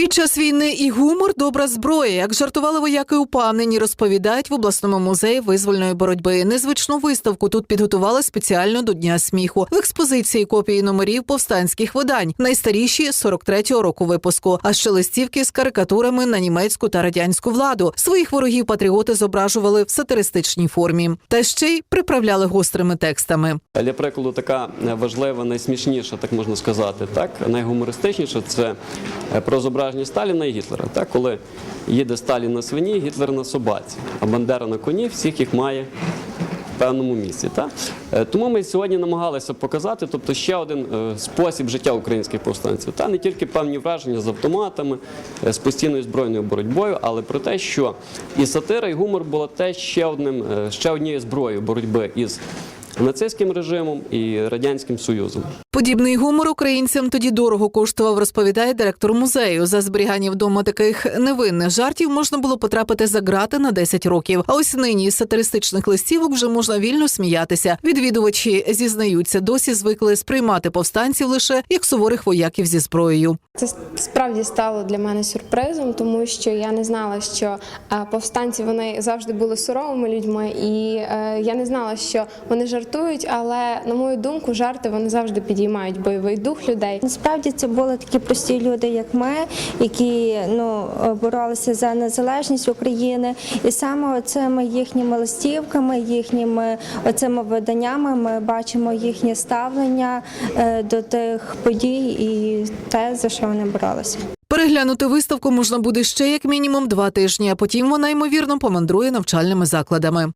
Під час війни і гумор добра зброя. Як жартували вояки упевнені, розповідають в обласному музеї визвольної боротьби. Незвичну виставку тут підготували спеціально до Дня сміху. В експозиції копії номерів повстанських видань, найстаріші 43-го року випуску, а ще листівки з карикатурами на німецьку та радянську владу. Своїх ворогів патріоти зображували в сатиристичній формі, та ще й приправляли гострими текстами. Для прикладу, така важлива, найсмішніша, так можна сказати, так найгумористичніша це е, про зображення Сталіна і Гітлера. Так, коли їде Сталін на свині, Гітлер на собаці, а Бандера на коні, всіх їх має. в Певному місці, так? Е, тому ми сьогодні намагалися показати, тобто ще один е, спосіб життя українських повстанців, та не тільки певні враження з автоматами, е, з постійною збройною боротьбою, але про те, що і сатира, і гумор було теж ще одним, ще однією зброєю боротьби із нацистським режимом і радянським союзом. Подібний гумор українцям тоді дорого коштував, розповідає директор музею. За зберігання вдома таких невинних жартів можна було потрапити за грати на 10 років. А ось нині з сатиристичних листівок вже можна вільно сміятися. Відвідувачі зізнаються, досі звикли сприймати повстанців лише як суворих вояків зі зброєю. Це справді стало для мене сюрпризом, тому що я не знала, що е, повстанці вони завжди були суровими людьми, і е, я не знала, що вони жартують, але на мою думку, жарти вони завжди підіймають бойовий дух людей. Насправді це були такі прості люди, як ми, які ну боролися за незалежність України, і саме цими їхніми листівками, їхніми оцими виданнями ми бачимо їхнє ставлення е, до тих подій і те, за що вони боролися. Переглянути виставку можна буде ще як мінімум два тижні, а потім вона ймовірно помандрує навчальними закладами.